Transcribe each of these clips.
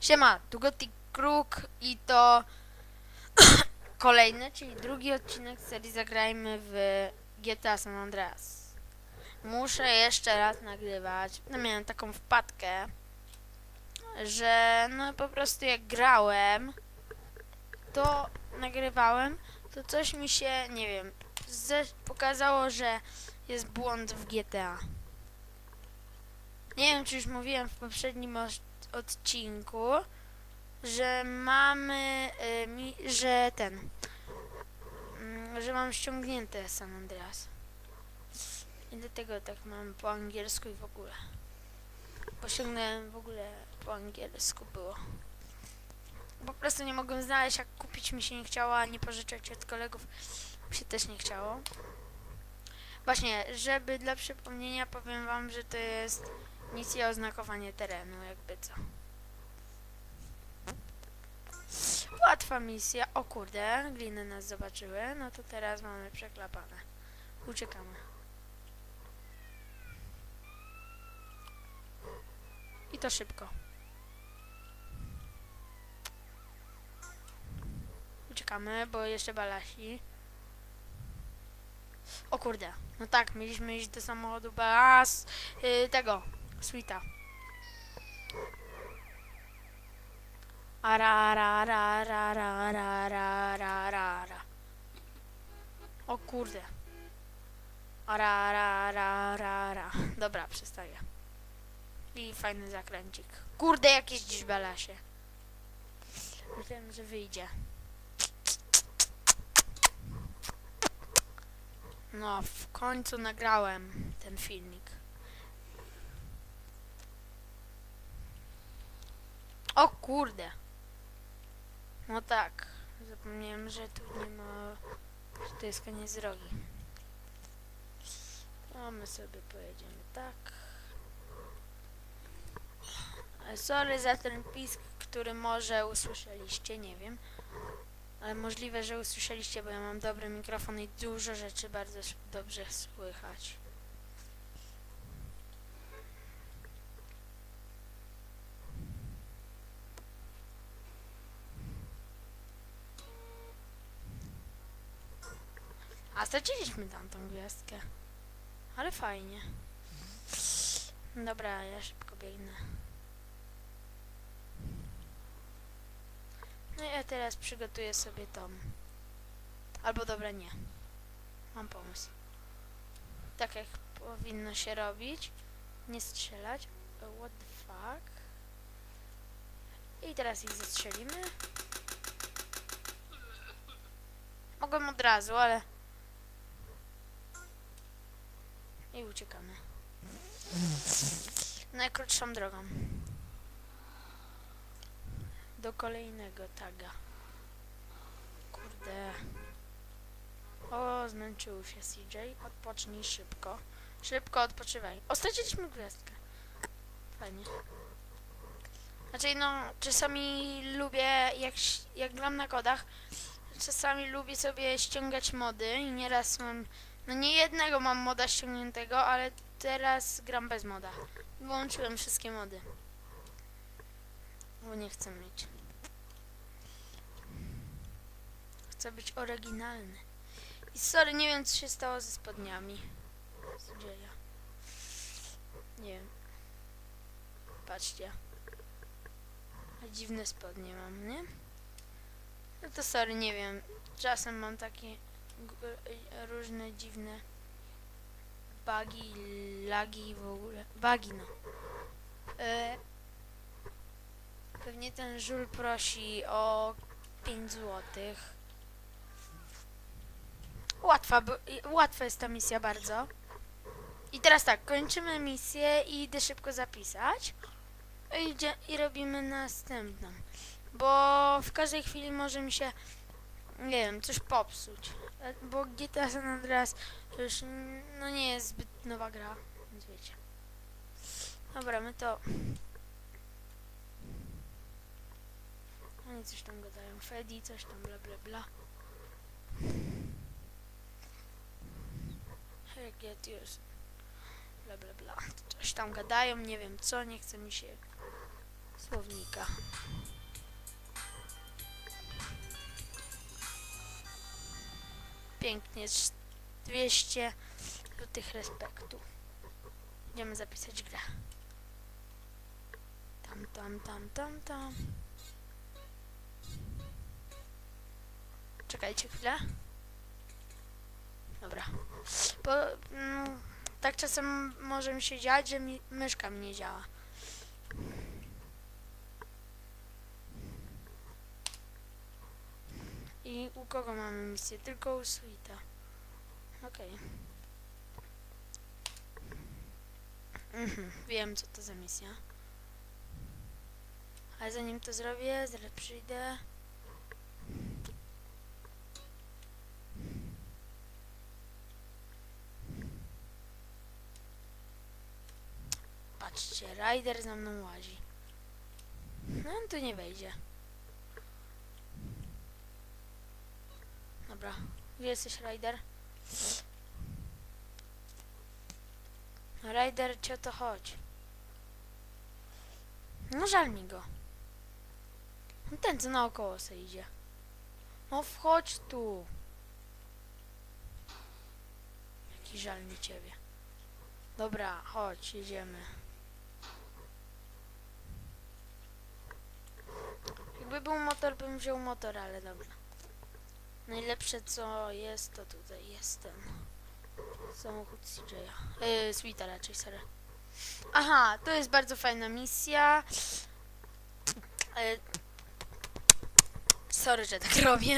Siema, tu Gothic Kruk i to kolejny, czyli drugi odcinek serii Zagrajmy w GTA San Andreas. Muszę jeszcze raz nagrywać. No miałem taką wpadkę, że no po prostu jak grałem, to nagrywałem, to coś mi się, nie wiem, pokazało, że jest błąd w GTA. Nie wiem, czy już mówiłem w poprzednim odcinku, że mamy, y, że ten, mm, że mam ściągnięte San Andreas. I dlatego tak mam po angielsku i w ogóle. Bo ściągnąłem w ogóle po angielsku było. Po prostu nie mogłem znaleźć, jak kupić mi się nie chciało, a nie pożyczać od kolegów mi się też nie chciało. Właśnie, żeby dla przypomnienia powiem wam, że to jest misja oznakowanie terenu, jakby co. Łatwa misja. O kurde, gliny nas zobaczyły. No to teraz mamy przeklapane. Uciekamy. I to szybko. Uciekamy, bo jeszcze balasi. O kurde. No tak, mieliśmy iść do samochodu balas yy, tego, Sweeta. Ara, ara, ara, ara, ara, ara, ara, ara, ara. O kurde. Ara, ara, ara, ara, ara. Dobra, przestaję. I fajny zakręcik. Kurde, jak jeździsz, Belasie. Myślałem, że wyjdzie. No, w końcu nagrałem ten filmik. O kurde. No tak. Zapomniałem, że tu nie ma... że to jest koniec drogi. No my sobie pojedziemy tak. Sorry za ten pisk, który może usłyszeliście, nie wiem. Ale możliwe, że usłyszeliście, bo ja mam dobry mikrofon i dużo rzeczy bardzo dobrze słychać. Straciliśmy tamtą gwiazdkę. Ale fajnie. Dobra, ja szybko biegnę. No ja teraz przygotuję sobie tą. Albo dobra, nie. Mam pomysł. Tak jak powinno się robić. Nie strzelać. What the fuck? I teraz ich zastrzelimy. Mogłem od razu, ale... I uciekamy. Najkrótszą drogą. Do kolejnego taga. Kurde. O, zmęczył się CJ. Odpocznij szybko. Szybko odpoczywaj. O, straciliśmy gwiazdkę. Fajnie. Znaczy, no, czasami lubię, jak, jak gram na kodach, czasami lubię sobie ściągać mody i nieraz mam, no nie jednego mam moda ściągniętego, ale teraz gram bez moda. Wyłączyłem wszystkie mody. Bo nie chcę mieć. Chcę być oryginalny. I sorry, nie wiem co się stało ze spodniami. Co dzieje? Nie wiem. Patrzcie. A Dziwne spodnie mam, nie? No to sorry, nie wiem. Czasem mam takie różne dziwne bugi, lagi w ogóle. Bugi, no. E, pewnie ten żul prosi o 5 złotych. Łatwa, łatwa jest ta misja bardzo. I teraz tak, kończymy misję i idę szybko zapisać. I, I robimy następną. Bo w każdej chwili może mi się, nie wiem, coś popsuć. Bo GTA San Andreas to już no nie jest zbyt nowa gra, więc wiecie. Dobra, my to... Oni coś tam gadają. Freddy, coś tam bla bla bla. Get yours. Bla bla bla. Coś tam gadają, nie wiem co, nie chce mi się słownika. Pięknie, trz- 200 tych respektu. Idziemy zapisać grę. Tam, tam, tam, tam, tam. Czekajcie chwilę. Dobra. Bo, mm, tak czasem może mi się dziać, że mi myszka mi nie działa. U kogo mamy misję? Tylko u Suita. Okej. Mhm, wiem co to za misja. Ale zanim to zrobię, zaraz przyjdę. Patrzcie, Rider za mną łazi. No on tu nie wejdzie. Dobra, gdzie jesteś Rider? No Rider, ci o to chodź. No żal mi go. No ten co naokoło se idzie. No wchodź tu. Jaki żal mi ciebie. Dobra, chodź, jedziemy. Jakby był motor, bym wziął motor, ale dobra. Najlepsze co jest, to tutaj jest ten samochód CJ'a. Yy, Sweeta raczej, sorry. Aha, to jest bardzo fajna misja. Yy, sorry, że tak robię.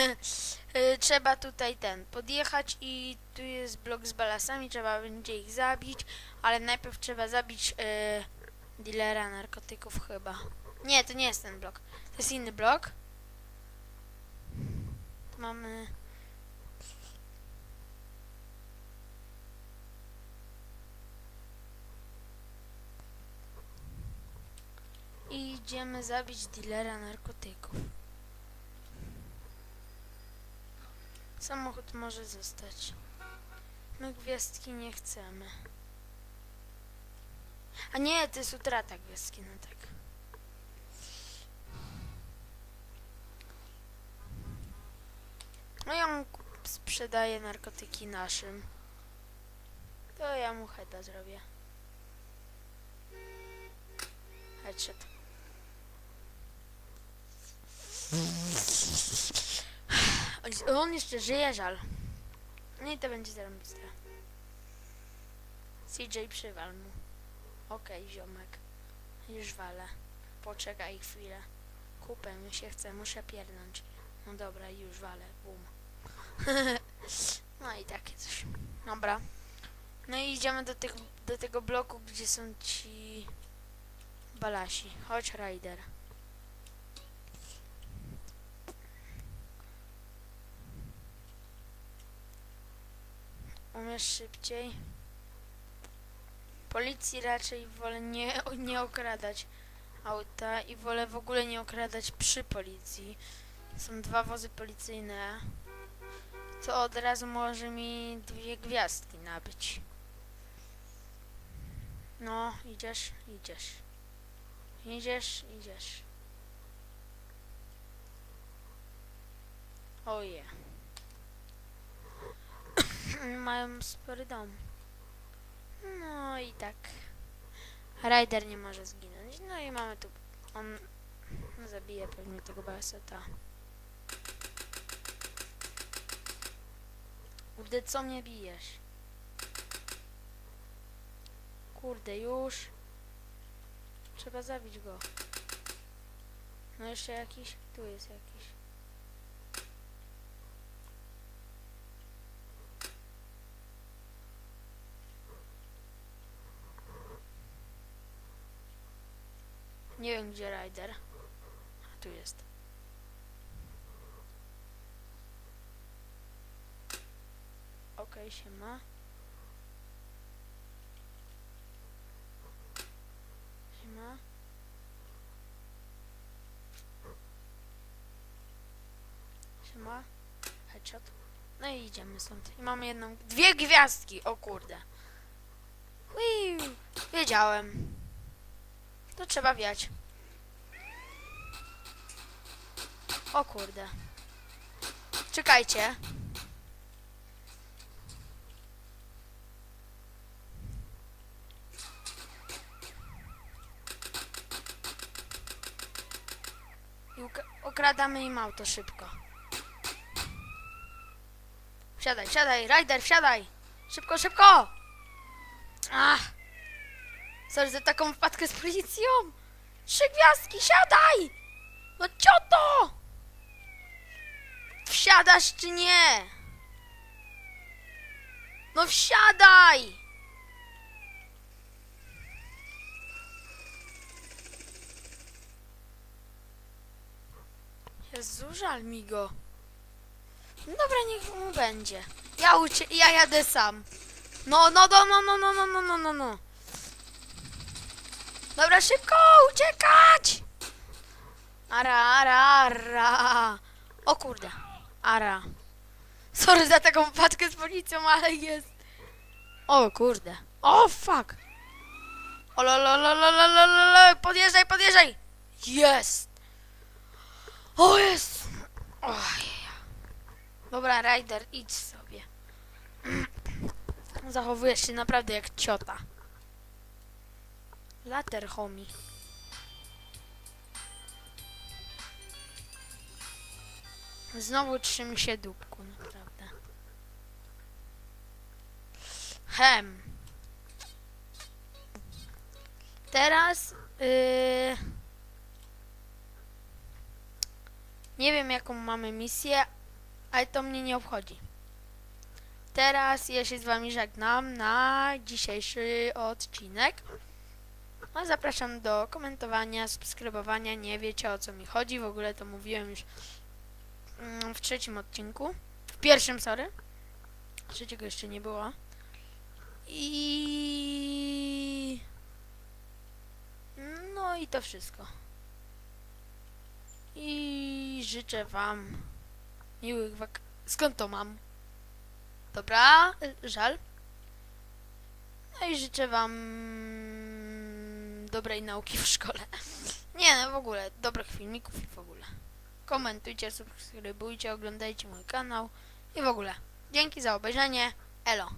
Yy, trzeba tutaj ten, podjechać i tu jest blok z balasami, trzeba będzie ich zabić, ale najpierw trzeba zabić dealera narkotyków chyba. Nie, to nie jest ten blok. To jest inny blok. Mamy... I idziemy zabić dealera narkotyków. Samochód może zostać. My gwiazdki nie chcemy. A nie, to jest utrata gwiazdki, no tak. Sprzedaje narkotyki naszym. To ja mu heda zrobię. Headshot. On- jeszcze żyje, żal. No i to będzie zarąbiste. CJ przywal mu. Okej, ziomek. Już walę. Poczekaj chwilę. Kupę mi się chce, muszę pierdnąć. No dobra, już walę. Bum. no i takie coś. Dobra. No i idziemy do, tych, do tego bloku, gdzie są ci balasi. Chodź, Rider. Umiesz szybciej? Policji raczej wolę nie, nie okradać auta i wolę w ogóle nie okradać przy policji. Są dwa wozy policyjne. To od razu może mi dwie gwiazdki nabyć. No, idziesz, idziesz. Idziesz, idziesz. Oje. Mają spory dom. No i tak. Rider nie może zginąć. No i mamy tu. On zabije pewnie tego baseta. Kurde, co mnie bijesz? Kurde, już. Trzeba zabić go. No jeszcze jakiś? Tu jest jakiś. Nie wiem gdzie Rider. A tu jest. Okej, się ma. Headshot. No i idziemy stąd. I mamy jedną... Dwie gwiazdki! O kurde. Hui, wiedziałem. To trzeba wiać. O kurde. Czekajcie. I okradamy im auto szybko. Wsiadaj, wsiadaj, Ryder, wsiadaj! Szybko, szybko! Ach! Sorry za taką wpadkę z policją! Trzy gwiazdki, siadaj! No cioto! Wsiadasz czy nie? No wsiadaj! Jezu, żal mi go. Dobra, niech mu będzie. Ja, ucie ja jadę sam. No, no, no, no, no, no, no, no, no, no, no. Dobra, szybko, uciekać! Ara, ara, ara. O kurde, ara. Sorry za taką wpadkę z policją, ale jest. O kurde. O fuck. O lo, lo, lo, lo, lo, lo, lo. Podjeżdżaj, podjeżdżaj. Jest. O jest. Dobra, Ryder, idź sobie. Zachowujesz się naprawdę jak ciota. Later, homie. Znowu trzym się dupku, naprawdę. Hem. Teraz yy... nie wiem jaką mamy misję, ale to mnie nie obchodzi. Teraz ja się z wami żegnam na dzisiejszy odcinek. A zapraszam do komentowania, subskrybowania. Nie wiecie o co mi chodzi. W ogóle to mówiłem już mm, w trzecim odcinku. W pierwszym, sorry. Trzeciego jeszcze nie było. I... No i to wszystko. I życzę wam miłych wak... Skąd to mam? Dobra, żal. No i życzę wam dobrej nauki w szkole. Nie, no w ogóle, dobrych filmików i w ogóle. Komentujcie, subskrybujcie, oglądajcie mój kanał i w ogóle. Dzięki za obejrzenie. Elo.